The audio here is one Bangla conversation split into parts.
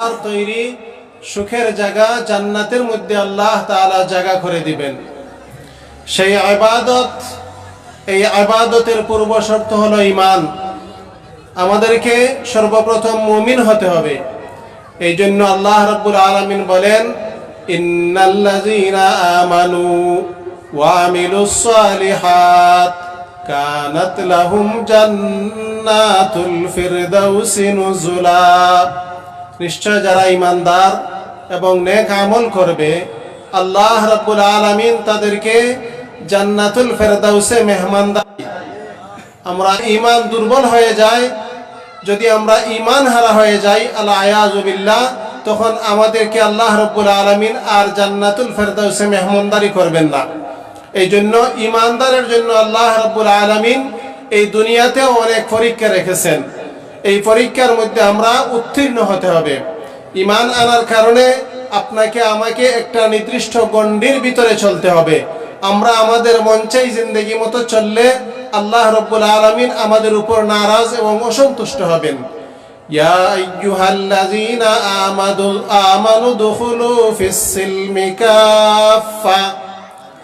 তৈরি সুখের জায়গা জান্নাতের মধ্যে আল্লাহ তাআলা জায়গা করে দিবেন। সেই আবাদত, এই আবাদতের পূর্ব শর্ত ইমান আমাদেরকে সর্বপ্রথম মুমিন হতে হবে। এই জন্য আল্লাহ রাব্বুল আলামিন বলেন, ইন্নাল্লাযীনা আমানু কানাত লাহুম জান্নাতুল ফিরদাউসি নুজুলা। নিশ্চয় যারা ইমানদার এবং নেক আমল করবে, আল্লাহ রাব্বুল আলামিন তাদেরকে জান্নাতুল ফেরদাউসে মেহমানদারি আমরা ইমান দুর্বল হয়ে যায় যদি আমরা ইমান হারা হয়ে যাই আল্লাহ আয়াজুবিল্লাহ তখন আমাদেরকে আল্লাহ রব্বুল আলমিন আর জান্নাতুল ফেরদাউসে মেহমানদারি করবেন না। এই জন্য ইমানদারের জন্য আল্লাহ রব্বুল আলমিন এই দুনিয়াতেও অনেক পরীক্ষা রেখেছেন। এই পরীক্ষার মধ্যে আমরা উত্তীর্ণ হতে হবে। ইমান আনার কারণে আপনাকে, আমাকে একটা নির্দিষ্ট গণ্ডির ভিতরে চলতে হবে। আমরা আমাদের মঞ্চেই জিন্দগি মতো চললে আল্লাহ রব্বুল আলমিন আমাদের উপর নারাজ এবং অসন্তুষ্ট হবেন।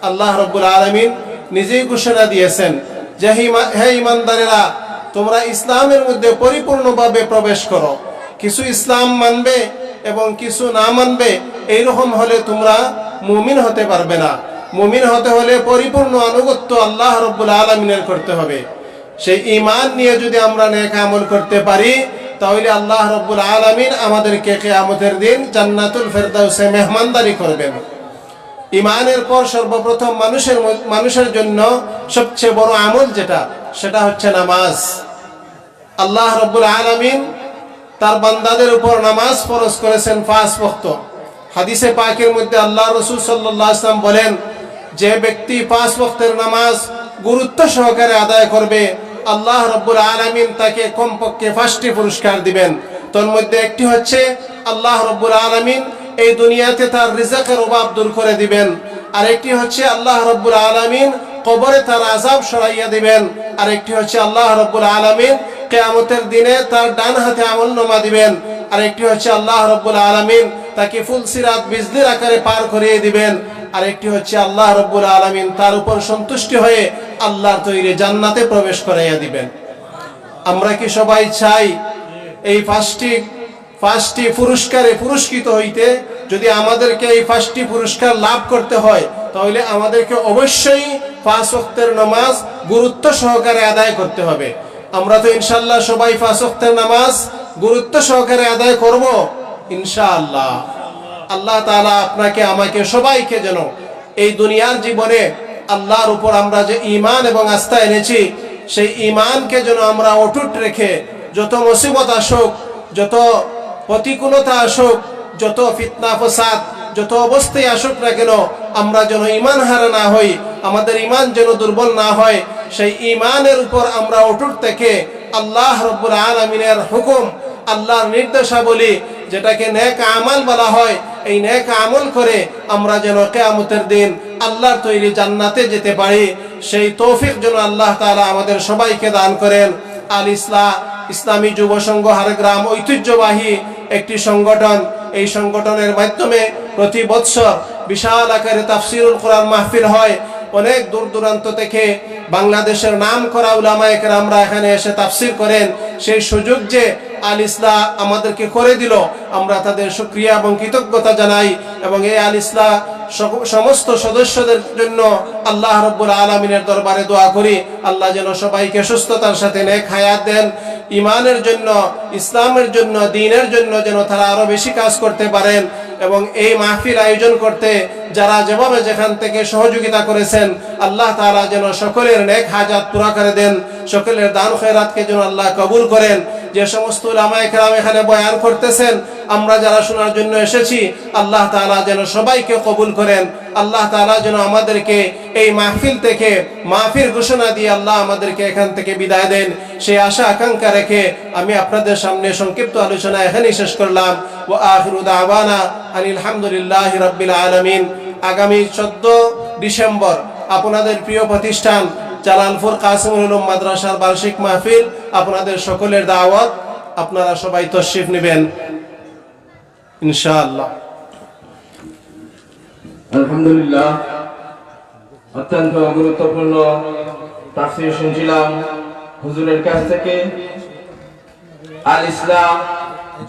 আল্লাহ রব্বুল আলমিন নিজেই ঘোষণা দিয়েছেন যে হে ইমানদারেরা তোমরা ইসলামের মধ্যে পরিপূর্ণভাবে প্রবেশ করো। কিছু ইসলাম মানবে এবং কিছু না মানবে, এইরকম হলে তোমরা মুমিন হতে পারবে না। মুমিন হতে হলে পরিপূর্ণ আনুগত্য আল্লাহ রব্বুল আলমিনের করতে হবে। সেই ইমান নিয়ে যদি আমরা নেক আমল করতে পারি, তাহলে আল্লাহ রব্বুল আলমিন আমাদেরকে কেয়ামতের দিন জান্নাতুল ফেরদাউসে মেহমানদারি করবেন। ইমানের পর সর্বপ্রথম মানুষের মানুষের জন্য সবচেয়ে বড় আমল যেটা, সেটা হচ্ছে নামাজ। আল্লাহ রব্বুল আলমিন তার বান্দাদের উপর নামাজ ফরজ করেছেন পাঁচ বক্ত হাদিসে পাকের মধ্যে আল্লাহ রসুল সাল্লাহ আসলাম বলেন, যে ব্যক্তি পাঁচ বক্তের নামাজ গুরুত্ব সহকারে আদায় করবে, আল্লাহ রব্বুল আলমিন তাকে কমপক্ষে পাঁচটি পুরস্কার দিবেন। তোর মধ্যে একটি হচ্ছে, আল্লাহ রব্বুল আলমিন এই দুনিয়াতে তার রিজাকের অভাব দূর করে দিবেন। আরেকটি হচ্ছে, আল্লাহ রব্বুল আলমিন কবরে তার আজাব সরাইয়া দিবেন। আরেকটি হচ্ছে, আল্লাহ রব্বুল আলমিন কেয়ামতের দিনে তার ডান হাতে আমল নামা দিবেন। আর একটি হচ্ছে আল্লাহ রব্বুল আলমিন তাকে ফুলসিরাত বিজলির আকারে পার করিয়ে দিবেন। আরেকটি হচ্ছে আল্লাহ রব্বুল আলমিন তার উপর সন্তুষ্টি হয়ে আল্লাহর তৈরি জান্নাতে প্রবেশ করাইয়া দিবেন। আমরা কি সবাই চাই এই পাঁচটি পাঁচটি পুরস্কারে পুরস্কৃত হইতে যদি আমাদেরকে এই পাঁচটি পুরস্কার লাভ করতে হয়, তাহলে আমাদেরকে অবশ্যই পাঁচ ওয়াক্তের নামাজ গুরুত্ব সহকারে আদায় করতে হবে। আমরা তো ইনশাল্লাহ সবাই পাঁচ নামাজ গুরুত্ব সহকারে আদায় করব। ইনশাআল্লাহ। আল্লাহ তাআলা আপনাকে, আমাকে সবাইকে যেন এই দুনিয়ার জীবনে আল্লাহর উপর আমরা যে ঈমান এবং আস্থা এনেছি, সেই ঈমানকে যেন আমরা অটুট রেখে যত মুসিবত আসুক, যত প্রতিকূলতা আসুক, যত ফিতনা, ফসাদ, যত অবস্থায় আসুক না কেন, আমরা যেন ইমান হারা না হই, আমাদের ইমান যেন দুর্বল না হয় সেই ইমানের উপর আমরা অটুট থেকে আল্লাহ রব্বুল আলমিনের হুকুম, আল্লাহর নির্দেশাবলী যেটাকে নেক আমাল বলা হয়, এই নেক আমল করে আমরা যেন কেয়ামতের দিন আল্লাহর তৈরি জান্নাতে যেতে পারি। সেই তৌফিক যেন আল্লাহ তালা আমাদের সবাইকে দান করেন। আল ইসলাম ইসলামী যুব সংঘ হারগ্রাম ঐতিহ্যবাহী একটি সংগঠন। এই সংগঠনের মাধ্যমে প্রতি বৎসর বিশাল আকারে তাফসিরুল কোরআন মাহফিল হয়। অনেক দূর দূরান্ত থেকে বাংলাদেশের নাম করা উলামায়ে কেরামরা এখানে এসে তাফসির করেন। সেই সুযোগ যে আল ইসলা আমাদেরকে করে দিল, আমরা তাদের সুক্রিয়া এবং কৃতজ্ঞতা জানাই এবং এই আল ইসলা সমস্ত সদস্যদের জন্য আল্লাহ রব্বুল আলমিনের দরবারে দোয়া করি। আল্লাহ যেন সবাইকে সুস্থতার সাথে নেক হায়াত দেন। ইমানের জন্য, ইসলামের জন্য, দিনের জন্য যেন তারা আরও বেশি কাজ করতে পারেন। এবং এই মাহফিল আয়োজন করতে যারা যেভাবে যেখান থেকে সহযোগিতা করেছেন, আল্লাহ তারা যেন সকলের নেক হাজাত পুরা করে দেন, সকলের দান খয়রাতকে যেন আল্লাহ কবুল করেন। যে সমস্ত উলামায়ে কেরাম এখানে বয়ান করতেছেন আমরা যারা শোনার জন্য এসেছি, আল্লাহ তাআলা যেন সবাইকে কবুল করেন। আল্লাহ তাআলা যেন আমাদেরকে এই মাহফিল থেকে মাহফিল ঘোষণা দিয়ে আল্লাহ আমাদেরকে এখান থেকে বিদায় দেন। সেই আশা, আকাঙ্ক্ষা রেখে আমি আপনাদের সামনে সংক্ষিপ্ত আলোচনা এখানেই শেষ করলাম। ও আখিরু দাওয়ানা আনিল হামদুলিল্লাহি রাব্বিল আলামিন। আগামী 14 ডিসেম্বর আপনাদের প্রিয় প্রতিষ্ঠান জালালপুর কাসিমুল উলুম মাদ্রাসার বার্ষিক মাহফিল। আপনাদের সকলের দাওয়াত, আপনারা সবাই তশরিফ নেবেন। ইনশাআল্লাহ। আলহামদুলিল্লাহ অত্যন্ত গুরুত্বপূর্ণ তাফসীর শুনছিলাম হুজুরের কাছ থেকে। আল ইসলাম